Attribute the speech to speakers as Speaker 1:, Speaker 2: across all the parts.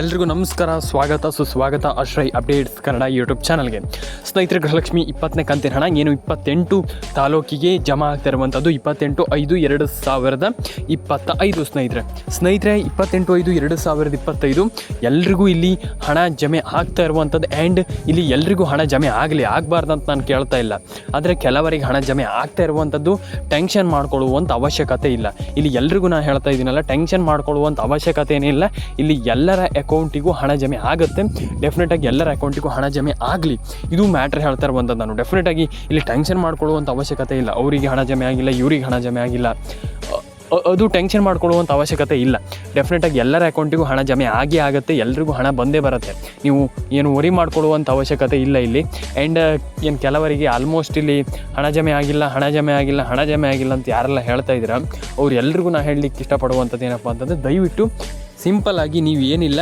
Speaker 1: ಎಲ್ರಿಗೂ ನಮಸ್ಕಾರ, ಸ್ವಾಗತ, ಸುಸ್ವಾಗತ, ಆಶ್ರಯ್ ಅಪ್ಡೇಟ್ಸ್ ಕನ್ನಡ ಯೂಟ್ಯೂಬ್ ಚಾನಲ್ಗೆ. ಸ್ನೇಹಿತರೆ, ಗೃಹಲಕ್ಷ್ಮಿ ಇಪ್ಪತ್ತನೇ ಕಂತಿನ ಹಣ, ಏನು ಇಪ್ಪತ್ತೆಂಟು ತಾಲೂಕಿಗೆ ಜಮಾ ಆಗ್ತಾ ಇರುವಂಥದ್ದು ಇಪ್ಪತ್ತೆಂಟು ಐದು ಎರಡು ಸಾವಿರದ ಇಪ್ಪತ್ತ ಐದು ಸ್ನೇಹಿತರೆ. ಸ್ನೇಹಿತರೆ, ಇಪ್ಪತ್ತೆಂಟು ಐದು ಎರಡು ಸಾವಿರದ ಇಪ್ಪತ್ತೈದು ಎಲ್ರಿಗೂ ಇಲ್ಲಿ ಹಣ ಜಮೆ ಆಗ್ತಾ ಇರುವಂಥದ್ದು ಆ್ಯಂಡ್ ಇಲ್ಲಿ ಎಲ್ರಿಗೂ ಹಣ ಜಮೆ ಆಗಲಿ, ಆಗಬಾರ್ದು ಅಂತ ನಾನು ಕೇಳ್ತಾ ಇಲ್ಲ. ಆದರೆ ಕೆಲವರಿಗೆ ಹಣ ಜಮೆ ಆಗ್ತಾ ಇರುವಂಥದ್ದು ಟೆನ್ಷನ್ ಮಾಡ್ಕೊಳ್ಳುವಂಥ ಅವಶ್ಯಕತೆ ಇಲ್ಲ. ಇಲ್ಲಿ ಎಲ್ರಿಗೂ ನಾನು ಹೇಳ್ತಾ ಇದ್ದೀನಲ್ಲ ಟೆನ್ಷನ್ ಮಾಡ್ಕೊಳ್ಳುವಂಥ ಅವಶ್ಯಕತೆ ಏನಿಲ್ಲ ಇಲ್ಲಿ ಎಲ್ಲರ ಅಕೌಂಟಿಗೂ ಹಣ ಜಮೆ ಆಗುತ್ತೆ. ಡೆಫಿನೆಟಾಗಿ ಎಲ್ಲರ ಅಕೌಂಟಿಗೂ ಹಣ ಜಮೆ ಆಗಲಿ. ಇದು ಮ್ಯಾಟ್ರ್ ಹೇಳ್ತಾ ಇರುವಂಥದ್ದು ನಾನು. ಡೆಫಿನೆಟಾಗಿ ಇಲ್ಲಿ ಟೆನ್ಷನ್ ಮಾಡ್ಕೊಳ್ಳುವಂಥ ಅವಶ್ಯಕತೆ ಇಲ್ಲ. ಅವರಿಗೆ ಹಣ ಜಮೆ ಆಗಿಲ್ಲ, ಇವ್ರಿಗೆ ಹಣ ಜಮೆ ಆಗಿಲ್ಲ. ಅದು ಟೆನ್ಷನ್ ಮಾಡ್ಕೊಳ್ಳುವಂಥ ಅವಶ್ಯಕತೆ ಇಲ್ಲ. ಡೆಫಿನೆಟಾಗಿ ಎಲ್ಲರ ಅಕೌಂಟಿಗೂ ಹಣ ಜಮೆ ಆಗೇ ಆಗುತ್ತೆ, ಎಲ್ರಿಗೂ ಹಣ ಬಂದೇ ಬರುತ್ತೆ. ನೀವು ಏನು ವರಿ ಮಾಡ್ಕೊಳ್ಳುವಂಥ ಅವಶ್ಯಕತೆ ಇಲ್ಲ ಇಲ್ಲಿ. ಆ್ಯಂಡ್ ಏನು ಕೆಲವರಿಗೆ ಆಲ್ಮೋಸ್ಟ್ ಇಲ್ಲಿ ಹಣ ಜಮೆ ಆಗಿಲ್ಲ, ಹಣ ಜಮೆ ಆಗಿಲ್ಲ, ಹಣ ಜಮೆ ಆಗಿಲ್ಲ ಅಂತ ಯಾರೆಲ್ಲ ಹೇಳ್ತಾ ಇದ್ದೀರಾ, ಅವ್ರು ಎಲ್ರಿಗೂ ನಾನು ಹೇಳಲಿಕ್ಕೆ ಇಷ್ಟಪಡುವಂಥದ್ದು ಏನಪ್ಪ ಅಂತಂದರೆ ದಯವಿಟ್ಟು ಸಿಂಪಲ್ ಆಗಿ ನೀವು ಏನಿಲ್ಲ,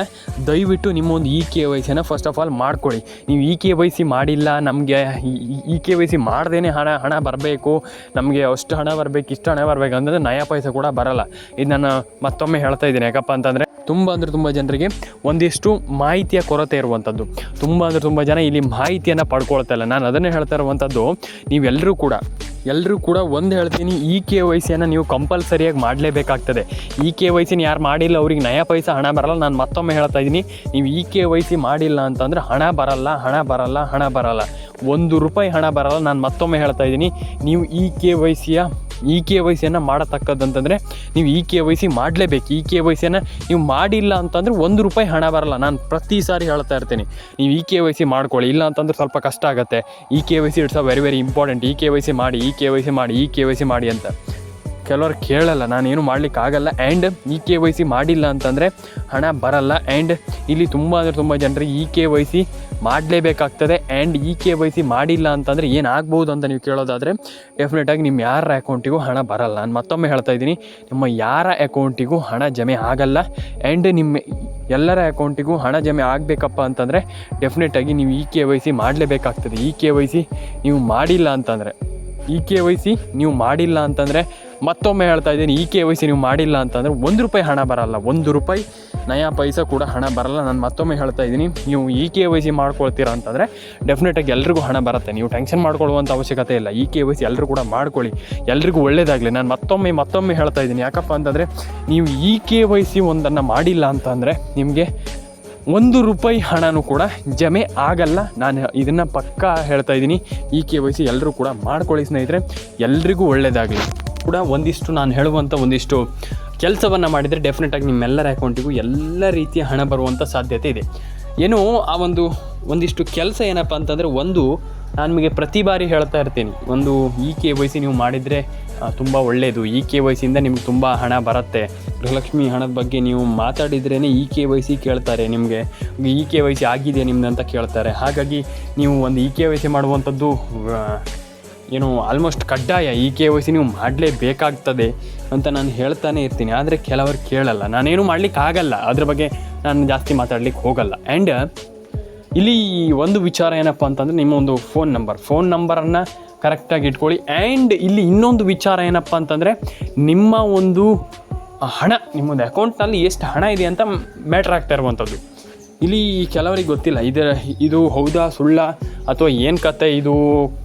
Speaker 1: ದಯವಿಟ್ಟು ನಿಮ್ಮ ಒಂದು ಇ ಕೆ ವೈ ಸಿನ ಫಸ್ಟ್ ಆಫ್ ಆಲ್ ಮಾಡ್ಕೊಳ್ಳಿ. ನೀವು ಇ ಕೆ ವೈ ಸಿ ಮಾಡಿಲ್ಲ, ನಮಗೆ ಇ ಕೆ ವೈ ಸಿ ಮಾಡ್ದೇ ಹಣ ಹಣ ಬರಬೇಕು, ನಮಗೆ ಅಷ್ಟು ಹಣ ಬರಬೇಕು, ಇಷ್ಟು ಹಣ ಬರಬೇಕು ಅಂದರೆ ನಯಾ ಪೈಸೆ ಕೂಡ ಬರಲ್ಲ. ಇದು ನಾನು ಮತ್ತೊಮ್ಮೆ ಹೇಳ್ತಾ ಇದ್ದೀನಿ, ಯಾಕಪ್ಪ ಅಂತಂದರೆ ತುಂಬ ಅಂದರೆ ತುಂಬ ಜನರಿಗೆ ಒಂದಿಷ್ಟು ಮಾಹಿತಿಯ ಕೊರತೆ ಇರುವಂಥದ್ದು ತುಂಬ ಅಂದರೆ ತುಂಬ ಜನ ಇಲ್ಲಿ ಮಾಹಿತಿಯನ್ನು ಪಡ್ಕೊಳ್ತಾ ಇಲ್ಲ. ನಾನು ಅದನ್ನೇ ಹೇಳ್ತಾ ಇರುವಂಥದ್ದು ನೀವೆಲ್ಲರೂ ಕೂಡ ಎಲ್ಲರೂ ಕೂಡ ಒಂದು ಹೇಳ್ತೀನಿ ಇ ಕೆ ವೈ ಸಿಯನ್ನು ನೀವು ಕಂಪಲ್ಸರಿಯಾಗಿ ಮಾಡಲೇಬೇಕಾಗ್ತದೆ. ಇ ಕೆ ವೈ ಸಿನ ಯಾರು ಮಾಡಿಲ್ಲ, ಅವ್ರಿಗೆ ನಯ ಪೈಸೆ ಹಣ ಬರಲ್ಲ. ನಾನು ಮತ್ತೊಮ್ಮೆ ಹೇಳ್ತಾ ಇದ್ದೀನಿ ನೀವು ಇ ಕೆ ವೈ ಸಿ ಮಾಡಿಲ್ಲ ಅಂತಂದರೆ ಹಣ ಬರಲ್ಲ ಹಣ ಬರಲ್ಲ ಹಣ ಬರಲ್ಲ. ಒಂದು ರೂಪಾಯಿ ಹಣ ಬರಲ್ಲ, ನಾನು ಮತ್ತೊಮ್ಮೆ ಹೇಳ್ತಾ ಇದ್ದೀನಿ ನೀವು ಇ ಕೆ ವೈ ಸಿಯ ಇ ಕೆ ವೈ ಸಿಯನ್ನು ಮಾಡತಕ್ಕದ್ದಂತಂದರೆ ನೀವು ಇ ಕೆ ವೈ ಸಿ ಮಾಡಲೇಬೇಕು. ಇ ಕೆ ವೈ ಸಿಯನ್ನು ನೀವು ಮಾಡಿಲ್ಲ ಅಂತಂದರೆ ಒಂದು ರೂಪಾಯಿ ಹಣ ಬರಲ್ಲ. ನಾನು ಪ್ರತಿ ಸಾರಿ ಹೇಳ್ತಾ ಇರ್ತೀನಿ. ನೀವು ಇ ಕೆ ವೈ ಸಿ ಮಾಡ್ಕೊಳ್ಳಿ. ಇಲ್ಲ ಅಂತಂದ್ರೆ ಸ್ವಲ್ಪ ಕಷ್ಟ ಆಗುತ್ತೆ. E K Y C it's a very very important E K Y C ಮಾಡಿ ಇ ಕೆ ವೈ ಸಿ ಮಾಡಿ ಇ ಕೆ ವೈ ಸಿ ಮಾಡಿ ಅಂತ. ಕೆಲವರು ಕೇಳಲ್ಲ, ನಾನೇನು ಮಾಡ್ಲಿಕ್ಕೆ ಆಗಲ್ಲ and E K Y C ಮಾಡಿಲ್ಲ ಅಂತಂದರೆ ಹಣ ಬರಲ್ಲ. ಆ್ಯಂಡ್ ಇಲ್ಲಿ ತುಂಬ ಅಂದರೆ ತುಂಬ ಜನರಿಗೆ E K Y C ಮಾಡಲೇಬೇಕಾಗ್ತದೆ. And E K Y C ಮಾಡಿಲ್ಲ ಅಂತಂದರೆ ಏನಾಗ್ಬೋದು ಅಂತ ನೀವು ಕೇಳೋದಾದರೆ ಡೆಫಿನೆಟಾಗಿ ನಿಮ್ಮ ಯಾರ ಅಕೌಂಟಿಗೂ ಹಣ ಬರಲ್ಲ. ನಾನು ಮತ್ತೊಮ್ಮೆ ಹೇಳ್ತಾ ಇದ್ದೀನಿ, ನಿಮ್ಮ ಯಾರ ಅಕೌಂಟಿಗೂ ಹಣ ಜಮೆ ಆಗಲ್ಲ. ಆ್ಯಂಡ್ ನಿಮ್ಮ ಎಲ್ಲರ ಅಕೌಂಟಿಗೂ ಹಣ ಜಮೆ ಆಗಬೇಕಪ್ಪ ಅಂತಂದರೆ ಡೆಫಿನೆಟಾಗಿ ನೀವು ಇ ಕೆ ವೈ ಸಿ ಮಾಡಲೇಬೇಕಾಗ್ತದೆ. ಇ ಕೆ ವೈ ಸಿ ನೀವು ಮಾಡಿಲ್ಲ ಅಂತಂದರೆ. ಇ ಕೆ ವೈ ಸಿ ನೀವು ಮಾಡಿಲ್ಲ ಅಂತಂದರೆ ಮತ್ತೊಮ್ಮೆ ಹೇಳ್ತಾ ಇದ್ದೀನಿ, ಇ ಕೆ ವೈ ಸಿ ನೀವು ಮಾಡಿಲ್ಲ ಅಂತಂದರೆ ಒಂದು ರೂಪಾಯಿ ಹಣ ಬರಲ್ಲ, ಒಂದು ರೂಪಾಯಿ ನಯಾ ಪೈಸ ಕೂಡ ಹಣ ಬರಲ್ಲ. ನಾನು ಮತ್ತೊಮ್ಮೆ ಹೇಳ್ತಾ ಇದ್ದೀನಿ, ನೀವು ಇ ಕೆ ವೈ ಸಿ ಮಾಡ್ಕೊಳ್ತೀರಾ ಅಂತಂದರೆ ಡೆಫಿನೆಟಾಗಿ ಎಲ್ರಿಗೂ ಹಣ ಬರುತ್ತೆ. ನೀವು ಟೆನ್ಷನ್ ಮಾಡ್ಕೊಳ್ಳುವಂಥ ಅವಶ್ಯಕತೆ ಇಲ್ಲ. ಇ ಕೆ ವೈ ಸಿ ಎಲ್ಲರೂ ಕೂಡ ಮಾಡ್ಕೊಳ್ಳಿ. ಎಲ್ರಿಗೂ ಒಳ್ಳೇದಾಗಲಿ. ನಾನು ಮತ್ತೊಮ್ಮೆ ಮತ್ತೊಮ್ಮೆ ಹೇಳ್ತಾ ಇದ್ದೀನಿ. ಯಾಕಪ್ಪ ಅಂತಂದರೆ ನೀವು ಇ ಕೆ ವೈ ಸಿ ಒಂದನ್ನು ಮಾಡಿಲ್ಲ ಅಂತಂದರೆ ನಿಮಗೆ ಒಂದು ರೂಪಾಯಿ ಹಣನೂ ಕೂಡ ಜಮೆ ಆಗಲ್ಲ. ನಾನು ಇದನ್ನು ಪಕ್ಕಾ ಹೇಳ್ತಾ ಇದ್ದೀನಿ. ಈ ಕೆ ವೈ ಸಿ ಎಲ್ಲರೂ ಕೂಡ ಮಾಡ್ಕೊಳ್ಳಿ ಸ್ನೇಹಿತರೆ. ಎಲ್ರಿಗೂ ಒಳ್ಳೆಯದಾಗಲಿ ಕೂಡ ಒಂದಿಷ್ಟು ನಾನು ಹೇಳುವಂಥ ಒಂದಿಷ್ಟು ಕೆಲಸವನ್ನು ಮಾಡಿದರೆ ಡೆಫಿನೆಟಾಗಿ ನಿಮ್ಮೆಲ್ಲರ ಅಕೌಂಟಿಗೂ ಎಲ್ಲ ರೀತಿಯ ಹಣ ಬರುವಂಥ ಸಾಧ್ಯತೆ ಇದೆ. ಏನು ಆ ಒಂದು, ಒಂದಿಷ್ಟು ಕೆಲಸ ಏನಪ್ಪ ಅಂತಂದರೆ ಒಂದು ನಾನು ನಿಮಗೆ ಪ್ರತಿ ಬಾರಿ ಹೇಳ್ತಾ ಇರ್ತೀನಿ, ಒಂದು ಇ ಕೆ ವೈ ಸಿ ನೀವು ಮಾಡಿದರೆ ತುಂಬ ಒಳ್ಳೆಯದು ಇ ಕೆ ವೈ ಸಿಯಿಂದ ನಿಮ್ಗೆ ತುಂಬ ಹಣ ಬರುತ್ತೆ. ಗೃಹಲಕ್ಷ್ಮಿ ಹಣದ ಬಗ್ಗೆ ನೀವು ಮಾತಾಡಿದ್ರೇ ಇ ಕೆ ವೈ ಸಿ ಕೇಳ್ತಾರೆ ನಿಮಗೆ. ಇ ಕೆ ವೈ ಸಿ ಆಗಿದೆ ನಿಮ್ದು ಅಂತ ಕೇಳ್ತಾರೆ. ಹಾಗಾಗಿ ನೀವು ಒಂದು ಇ ಕೆ ವೈ ಸಿ ಮಾಡುವಂಥದ್ದು ಏನು ಆಲ್ಮೋಸ್ಟ್ ಕಡ್ಡಾಯ. ಇ ಕೆ ವೈ ಸಿ ನೀವು ಮಾಡಲೇಬೇಕಾಗ್ತದೆ ಅಂತ ನಾನು ಹೇಳ್ತಾನೆ ಇರ್ತೀನಿ. ಆದರೆ ಕೆಲವರು ಕೇಳಲ್ಲ. ನಾನೇನು ಮಾಡ್ಲಿಕ್ಕೆ ಆಗಲ್ಲ ಅದ್ರ ಬಗ್ಗೆ ನಾನು ಜಾಸ್ತಿ ಮಾತಾಡ್ಲಿಕ್ಕೆ ಹೋಗಲ್ಲ. ಆ್ಯಂಡ್ ಇಲ್ಲಿ ಒಂದು ವಿಚಾರ ಏನಪ್ಪ ಅಂತಂದರೆ ನಿಮ್ಮ ಒಂದು ಫೋನ್ ನಂಬರ್ ಫೋನ್ ನಂಬರನ್ನು ಕರೆಕ್ಟಾಗಿ ಇಟ್ಕೊಳ್ಳಿ. ಆ್ಯಂಡ್ ಇಲ್ಲಿ ಇನ್ನೊಂದು ವಿಚಾರ ಏನಪ್ಪ ಅಂತಂದರೆ ನಿಮ್ಮ ಒಂದು ಹಣ, ನಿಮ್ಮೊಂದು ಅಕೌಂಟ್ನಲ್ಲಿ ಎಷ್ಟು ಹಣ ಇದೆ ಅಂತ ಮ್ಯಾಟ್ರ್ ಆಗ್ತಾ ಇರುವಂಥದ್ದು. ಇಲ್ಲಿ ಕೆಲವರಿಗೆ ಗೊತ್ತಿಲ್ಲ ಇದರ ಇದು ಹೌದಾ, ಸುಳ್ಳ, ಅಥವಾ ಏನು ಕತೆ ಇದು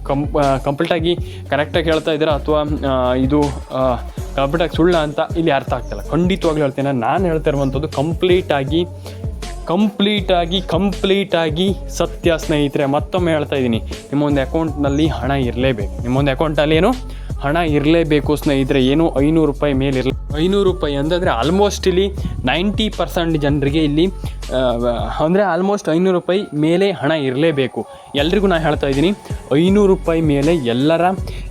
Speaker 1: ಕಂಪ್ ಕಂಪ್ಲೀಟಾಗಿ ಕರೆಕ್ಟಾಗಿ ಹೇಳ್ತಾ ಇದ್ದೀರಾ, ಅಥವಾ ಇದು ಕಂಪ್ಲೀಟಾಗಿ ಸುಳ್ಳ ಅಂತ ಇಲ್ಲಿ ಅರ್ಥ ಆಗ್ತಿಲ್ಲ. ಖಂಡಿತವಾಗ್ಲೂ ಹೇಳ್ತೇನೆ, ನಾನು ಹೇಳ್ತಾ ಇರುವಂಥದ್ದು ಕಂಪ್ಲೀಟಾಗಿ ಕಂಪ್ಲೀಟಾಗಿ ಕಂಪ್ಲೀಟಾಗಿ ಸತ್ಯ ಸ್ನೇಹಿತರೆ, ಮತ್ತೊಮ್ಮೆ ಹೇಳ್ತಾ ಇದ್ದೀನಿ. ನಿಮ್ಮೊಂದು ಅಕೌಂಟ್ನಲ್ಲಿ ಹಣ ಇರಲೇಬೇಕು. ನಿಮ್ಮೊಂದು ಅಕೌಂಟಲ್ಲಿ ಏನು? ಹಣ ಇರಲೇಬೇಕು ಸ್ನೇಹಿತರೆ. ಏನು? ಐನೂರು ರೂಪಾಯಿ ಮೇಲೆ ಇರಲಿ ಐನೂರು ರೂಪಾಯಿ ಅಂತಂದರೆ ಆಲ್ಮೋಸ್ಟ್ ಇಲ್ಲಿ ನೈಂಟಿ ಪರ್ಸೆಂಟ್ ಜನರಿಗೆ ಇಲ್ಲಿ ಅಂದರೆ ಆಲ್ಮೋಸ್ಟ್ ಐನೂರು ರೂಪಾಯಿ ಮೇಲೆ ಹಣ ಇರಲೇಬೇಕು. ಎಲ್ರಿಗೂ ನಾನು ಹೇಳ್ತಾ ಇದ್ದೀನಿ, ಐನೂರು ರೂಪಾಯಿ ಮೇಲೆ ಎಲ್ಲರ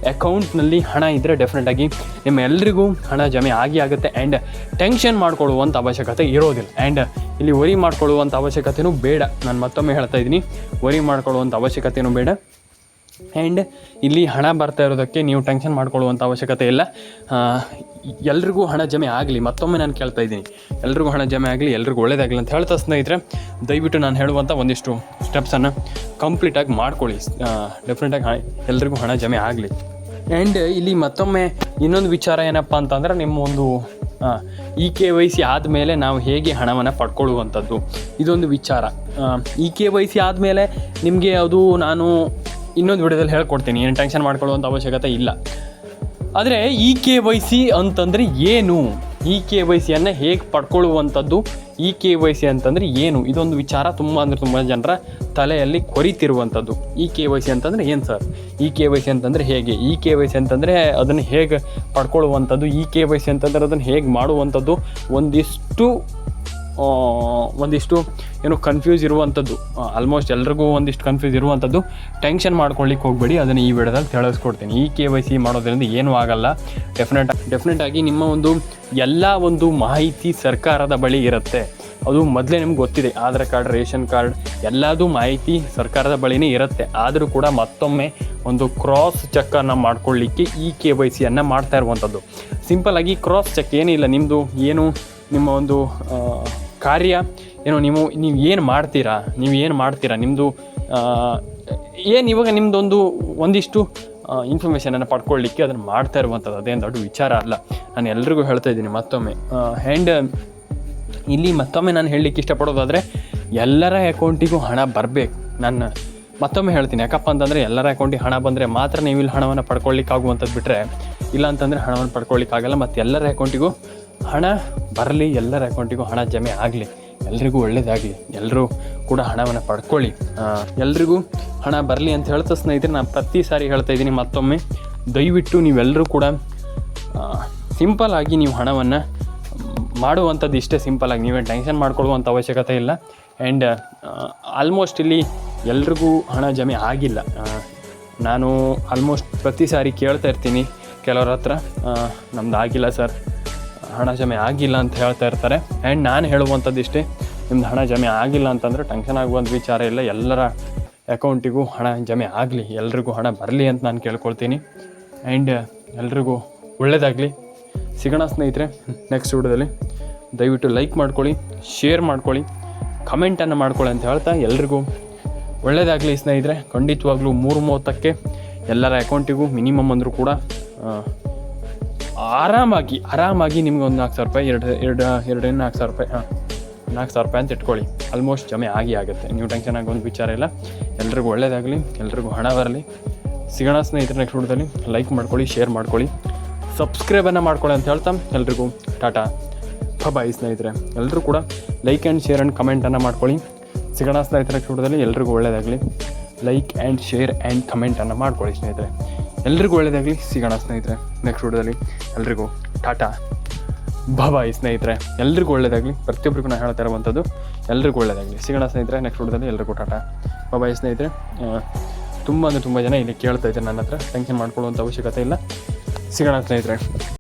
Speaker 1: ಅಕೌಂಟ್ನಲ್ಲಿ ಹಣ ಇದ್ದರೆ ಡೆಫಿನೆಟಾಗಿ ನಿಮ್ಮ ಎಲ್ರಿಗೂ ಹಣ ಜಮೆ ಆಗಿ ಆಗುತ್ತೆ ಆ್ಯಂಡ್ ಟೆನ್ಷನ್ ಮಾಡ್ಕೊಳ್ಳುವಂಥ ಅವಶ್ಯಕತೆ ಇರೋದಿಲ್ಲ. ಆ್ಯಂಡ್ ಇಲ್ಲಿ ವರಿ ಮಾಡ್ಕೊಳ್ಳುವಂಥ ಅವಶ್ಯಕತೆಯೂ ಬೇಡ. ನಾನು ಮತ್ತೊಮ್ಮೆ ಹೇಳ್ತಾ ಇದ್ದೀನಿ. ವರಿ ಮಾಡ್ಕೊಳ್ಳುವಂಥ ಅವಶ್ಯಕತೆಯೂ ಬೇಡ. ಆ್ಯಂಡ್ ಇಲ್ಲಿ ಹಣ ಬರ್ತಾ ಇರೋದಕ್ಕೆ ನೀವು ಟೆನ್ಷನ್ ಮಾಡ್ಕೊಳ್ಳುವಂಥ ಅವಶ್ಯಕತೆ ಇಲ್ಲ. ಎಲ್ರಿಗೂ ಹಣ ಜಮೆ ಆಗಲಿ, ಮತ್ತೊಮ್ಮೆ ನಾನು ಕೇಳ್ತಾ ಇದ್ದೀನಿ. ಎಲ್ರಿಗೂ ಹಣ ಜಮೆ ಆಗಲಿ, ಎಲ್ರಿಗೂ ಒಳ್ಳೇದಾಗಲಿ ಅಂತ ಹೇಳ್ತಾ ಸ್ನೇಹಿತರೆ, ದಯವಿಟ್ಟು ನಾನು ಹೇಳುವಂಥ ಒಂದಿಷ್ಟು ಸ್ಟೆಪ್ಸನ್ನು ಕಂಪ್ಲೀಟಾಗಿ ಮಾಡ್ಕೊಳ್ಳಿ. ಡೆಫಿನೆಟಾಗಿ ಹಣ ಎಲ್ರಿಗೂ ಹಣ ಜಮೆ ಆಗಲಿ. ಆ್ಯಂಡ್ ಇಲ್ಲಿ ಮತ್ತೊಮ್ಮೆ ಇನ್ನೊಂದು ವಿಚಾರ ಏನಪ್ಪ ಅಂತಂದರೆ, ನಿಮ್ಮ ಒಂದು ಇ ಕೆ ವೈ ಸಿ ಆದಮೇಲೆ ನಾವು ಹೇಗೆ ಹಣವನ್ನು ಪಡ್ಕೊಳ್ಳುವಂಥದ್ದು. ಇದೊಂದು ವಿಚಾರ. ಇ ಕೆ ವೈ ಸಿ ಆದಮೇಲೆ ನಿಮಗೆ ಅದು ನಾನು ಇನ್ನೊಂದು ವಿಡಿಯೋದಲ್ಲಿ ಹೇಳ್ಕೊಡ್ತೀನಿ, ಏನು ಟೆನ್ಷನ್ ಮಾಡ್ಕೊಳ್ಳುವಂಥ ಅವಶ್ಯಕತೆ ಇಲ್ಲ. ಆದರೆ ಇ ಕೆ ವೈ ಸಿ ಅಂತಂದರೆ ಏನು? ಇ ಕೆ ವೈ ಸಿಯನ್ನು ಹೇಗೆ ಪಡ್ಕೊಳ್ಳುವಂಥದ್ದು? ಇ ಕೆ ವೈ ಸಿ ಅಂತಂದರೆ ಏನು? ಇದೊಂದು ವಿಚಾರ ತುಂಬ ಅಂದರೆ ತುಂಬ ಜನರ ತಲೆಯಲ್ಲಿ ಕೊರಿತಿರುವಂಥದ್ದು. ಇ ಕೆ ವೈ ಸಿ ಅಂತಂದರೆ ಏನು sir? E K Y C ಅಂತಂದರೆ ಹೇಗೆ? ಇ ಕೆ ವೈ ಸಿ ಅಂತಂದರೆ ಅದನ್ನು ಹೇಗೆ ಪಡ್ಕೊಳ್ಳುವಂಥದ್ದು? ಇ ಕೆ ವೈ ಸಿ ಅಂತಂದರೆ ಅದನ್ನು ಹೇಗೆ ಮಾಡುವಂಥದ್ದು? ಒಂದಿಷ್ಟು ಒಂದಿಷ್ಟು ಏನು ಕನ್ಫ್ಯೂಸ್ ಇರುವಂಥದ್ದು ಆಲ್ಮೋಸ್ಟ್ ಎಲ್ರಿಗೂ ಒಂದಿಷ್ಟು ಕನ್ಫ್ಯೂಸ್ ಇರುವಂಥದ್ದು ಟೆನ್ಷನ್ ಮಾಡ್ಕೊಳ್ಳಿಕ್ಕೆ ಹೋಗಬೇಡಿ, ಅದನ್ನು ಈ ವಿಡಿಯೋದಲ್ಲಿ ತಿಳಿಸ್ಕೊಡ್ತೀನಿ. ಈ ಕೆ ವೈ ಸಿ ಮಾಡೋದ್ರಿಂದ ಏನೂ ಆಗಲ್ಲ. ಡೆಫಿನೆಟ್ ಡೆಫಿನೆಟ್ ಆಗಿ ನಿಮ್ಮ ಒಂದು ಎಲ್ಲ ಒಂದು ಮಾಹಿತಿ ಸರ್ಕಾರದ ಬಳಿ ಇರುತ್ತೆ. ಅದು ಮೊದಲೇ ನಿಮ್ಗೆ ಗೊತ್ತಿದೆ. ಆಧಾರ್ ಕಾರ್ಡ್, ರೇಷನ್ ಕಾರ್ಡ್, ಎಲ್ಲದೂ ಮಾಹಿತಿ ಸರ್ಕಾರದ ಬಳಿನೇ ಇರುತ್ತೆ. ಆದರೂ ಕೂಡ ಮತ್ತೊಮ್ಮೆ ಒಂದು ಕ್ರಾಸ್ ಚೆಕ್ಕನ್ನು ಮಾಡ್ಕೊಳ್ಳಿಕ್ಕೆ ಈ ಕೆ ವೈ ಸಿಯನ್ನು ಮಾಡ್ತಾ ಇರುವಂಥದ್ದು ಆಗಿ ಕ್ರಾಸ್ ಚೆಕ್ ಏನಿಲ್ಲ. ನಿಮ್ಮದು ಏನು ನಿಮ್ಮ ಒಂದು ಕಾರ್ಯ, ಏನೋ ನೀವು ನೀವು ಏನು ಮಾಡ್ತೀರಾ, ನೀವು ಏನು ಮಾಡ್ತೀರಾ ನಿಮ್ಮದು ಏನು ಇವಾಗ ನಿಮ್ಮದೊಂದು ಒಂದಿಷ್ಟು ಇನ್ಫಾರ್ಮೇಷನನ್ನು ಪಡ್ಕೊಳ್ಳಿಕ್ಕೆ ಅದನ್ನು ಮಾಡ್ತಾ ಇರುವಂಥದ್ದು ಅದೇನು ದೊಡ್ಡ ವಿಚಾರ ಅಲ್ಲ. ನಾನು ಎಲ್ರಿಗೂ ಹೇಳ್ತಾ ಇದ್ದೀನಿ ಮತ್ತೊಮ್ಮೆ. ಆ್ಯಂಡ್ ಇಲ್ಲಿ ಮತ್ತೊಮ್ಮೆ ನಾನು ಹೇಳಲಿಕ್ಕೆ ಇಷ್ಟಪಡೋದಾದರೆ, ಎಲ್ಲರ ಅಕೌಂಟಿಗೂ ಹಣ ಬರಬೇಕು. ನಾನು ಮತ್ತೊಮ್ಮೆ ಹೇಳ್ತೀನಿ, ಯಾಕಪ್ಪ ಅಂತಂದರೆ ಎಲ್ಲರ ಅಕೌಂಟಿಗೆ ಹಣ ಬಂದರೆ ಮಾತ್ರ ನೀವು ಇಲ್ಲಿ ಹಣವನ್ನು ಪಡ್ಕೊಳ್ಳಿಕ್ಕಾಗುವಂಥದ್ದು ಬಿಟ್ಟರೆ ಇಲ್ಲ ಅಂತಂದರೆ ಹಣವನ್ನು ಪಡ್ಕೊಳ್ಳಿಕ್ಕಾಗಲ್ಲ ಮತ್ತು ಎಲ್ಲರ ಅಕೌಂಟಿಗೂ ಹಣ ಬರಲಿ, ಎಲ್ಲರ ಅಕೌಂಟಿಗೂ ಹಣ ಜಮೆ ಆಗಲಿ, ಎಲ್ರಿಗೂ ಒಳ್ಳೇದಾಗಲಿ ಎಲ್ಲರೂ ಕೂಡ ಹಣವನ್ನು ಪಡ್ಕೊಳ್ಳಿ. ಎಲ್ರಿಗೂ ಹಣ ಬರಲಿ ಅಂತ ಹೇಳ್ತಾ ಸ್ನೇಹಿತರೆ, ನಾನು ಪ್ರತಿ ಸಾರಿ ಹೇಳ್ತಾ ಇದ್ದೀನಿ ಮತ್ತೊಮ್ಮೆ, ದಯವಿಟ್ಟು ನೀವೆಲ್ಲರೂ ಕೂಡ ಸಿಂಪಲ್ ಆಗಿ ನೀವು ಹಣವನ್ನು ಮಾಡುವಂಥದ್ದು ಇಷ್ಟೇ ಸಿಂಪಲ್ ಆಗಿ, ನೀವೇ ಟೆನ್ಷನ್ ಮಾಡ್ಕೊಳ್ಳುವಂಥ ಅವಶ್ಯಕತೆ ಇಲ್ಲ. ಆ್ಯಂಡ್ ಆಲ್ಮೋಸ್ಟ್ ಇಲ್ಲಿ ಎಲ್ರಿಗೂ ಹಣ ಜಮೆ ಆಗಿಲ್ಲ. ನಾನು ಆಲ್ಮೋಸ್ಟ್ ಪ್ರತಿ ಸಾರಿ ಕೇಳ್ತಾ ಇರ್ತೀನಿ, ಕೆಲವ್ರ ಹತ್ರ. ನಮ್ದು ಆಗಿಲ್ಲ ಸರ್ ಹಣ ಜಮೆ ಆಗಿಲ್ಲ ಅಂತ ಹೇಳ್ತಾ ಇರ್ತಾರೆ. ಆ್ಯಂಡ್ ನಾನು ಹೇಳುವಂಥದ್ದು ಇಷ್ಟೇ, ನಿಮ್ದು ಹಣ ಜಮೆ ಆಗಿಲ್ಲ ಅಂತಂದರೆ ಟೆನ್ಷನ್ ಆಗುವಂಥ ವಿಚಾರ ಇಲ್ಲ. ಎಲ್ಲರ ಅಕೌಂಟಿಗೂ ಹಣ ಜಮೆ ಆಗಲಿ, ಎಲ್ರಿಗೂ ಹಣ ಬರಲಿ ಅಂತ ನಾನು ಕೇಳ್ಕೊಳ್ತೀನಿ. ಆ್ಯಂಡ್ ಎಲ್ರಿಗೂ ಒಳ್ಳೆಯದಾಗಲಿ ಸಿಗೋಣ ಸ್ನೇಹಿತರೆ ನೆಕ್ಸ್ಟ್ ವಿಡಿಯೋದಲ್ಲಿ. ದಯವಿಟ್ಟು ಲೈಕ್ ಮಾಡ್ಕೊಳ್ಳಿ ಶೇರ್ ಮಾಡ್ಕೊಳ್ಳಿ ಕಮೆಂಟನ್ನು ಮಾಡ್ಕೊಳ್ಳಿ ಅಂತ ಹೇಳ್ತಾ ಎಲ್ರಿಗೂ ಒಳ್ಳೆಯದಾಗಲಿ ಸ್ನೇಹಿತರೆ. ಖಂಡಿತವಾಗ್ಲೂ ಮೂರು ಮೂವತ್ತಕ್ಕೆ ಎಲ್ಲರ ಅಕೌಂಟಿಗೂ ಮಿನಿಮಮ್ ಅಂದರೂ ಕೂಡ ಆರಾಮಾಗಿ ಆರಾಮಾಗಿ ನಿಮ್ಗೆ ಒಂದು ನಾಲ್ಕು ಸಾವಿರ ರೂಪಾಯಿ, ಎರಡು ಎರಡು, ಎರಡರಿಂದ ನಾಲ್ಕು ಸಾವಿರ ರೂಪಾಯಿ, ಹಾಂ, ನಾಲ್ಕು ಸಾವಿರ ರೂಪಾಯಿ ಅಂತ ಇಟ್ಕೊಳ್ಳಿ. ಆಲ್ಮೋಸ್ಟ್ ಜಮೆ ಆಗಿ ಆಗುತ್ತೆ. ನೀವು ಟೆನ್ಷನ್ ಆಗೋ ಒಂದು ವಿಚಾರ ಇಲ್ಲ. ಎಲ್ರಿಗೂ ಒಳ್ಳೇದಾಗಲಿ, ಎಲ್ರಿಗೂ ಹಣ ಬರಲಿ. ಸಿಗೋಣ ಸ್ನೇಹಿತರ ನೆಕ್ಸ್ಟ್ ಹುಡುದಲ್ಲಿ ಲೈಕ್ ಮಾಡ್ಕೊಳ್ಳಿ ಶೇರ್ ಮಾಡ್ಕೊಳ್ಳಿ. ಸಬ್ಸ್ಕ್ರೈಬನ್ನು ಮಾಡ್ಕೊಳ್ಳಿ ಅಂತ ಹೇಳ್ತಾ ಎಲ್ರಿಗೂ ಟಾಟಾ. ಬಾಯ್ ಸ್ನೇಹಿತರೆ. ಎಲ್ಲರೂ ಕೂಡ ಲೈಕ್ ಆ್ಯಂಡ್ ಶೇರ್ ಆ್ಯಂಡ್ ಕಮೆಂಟನ್ನು ಮಾಡ್ಕೊಳ್ಳಿ. ಸಿಗೋಣ ಸ್ನೇಹಿತರ ನೆಕ್ಸ್ಟ್ ಹುಡುದಲ್ಲಿ ಎಲ್ರಿಗೂ ಒಳ್ಳೇದಾಗಲಿ. ಲೈಕ್ ಆ್ಯಂಡ್ ಶೇರ್ ಆ್ಯಂಡ್ ಕಮೆಂಟನ್ನು ಮಾಡ್ಕೊಳ್ಳಿ ಸ್ನೇಹಿತರೆ. ಎಲ್ರಿಗೂ ಒಳ್ಳೆಯದಾಗಲಿ ಸಿಗೋಣ ಸ್ನೇಹಿತರೆ ನೆಕ್ಸ್ಟ್ ವಿಡಿಯೋದಲ್ಲಿ ಎಲ್ರಿಗೂ ಟಾಟಾ. ಬಾಯ್ ಸ್ನೇಹಿತರೆ. ಎಲ್ರಿಗೂ ಒಳ್ಳೆಯದಾಗಲಿ ಪ್ರತಿಯೊಬ್ಬರಿಗೂ ನಾನು ಹೇಳ್ತಾ ಇರುವಂಥದ್ದು, ಎಲ್ರಿಗೂ ಒಳ್ಳೆಯದಾಗಲಿ ಸಿಗೋಣ ಸ್ನೇಹಿತರೆ ನೆಕ್ಸ್ಟ್ ವಿಡಿಯೋದಲ್ಲಿ ಎಲ್ರಿಗೂ ಟಾಟಾ. ಬಾಯ್ ಸ್ನೇಹಿತರೆ. ತುಂಬ ಅಂದರೆ ತುಂಬ ಜನ ಇಲ್ಲಿ ಕೇಳ್ತಾ ಇದ್ದಾರೆ ನನ್ನ ಹತ್ರ. ಟೆನ್ಷನ್ ಮಾಡ್ಕೊಳ್ಳುವಂಥ ಅವಶ್ಯಕತೆ ಇಲ್ಲ. ಸಿಗೋಣ ಸ್ನೇಹಿತರೆ.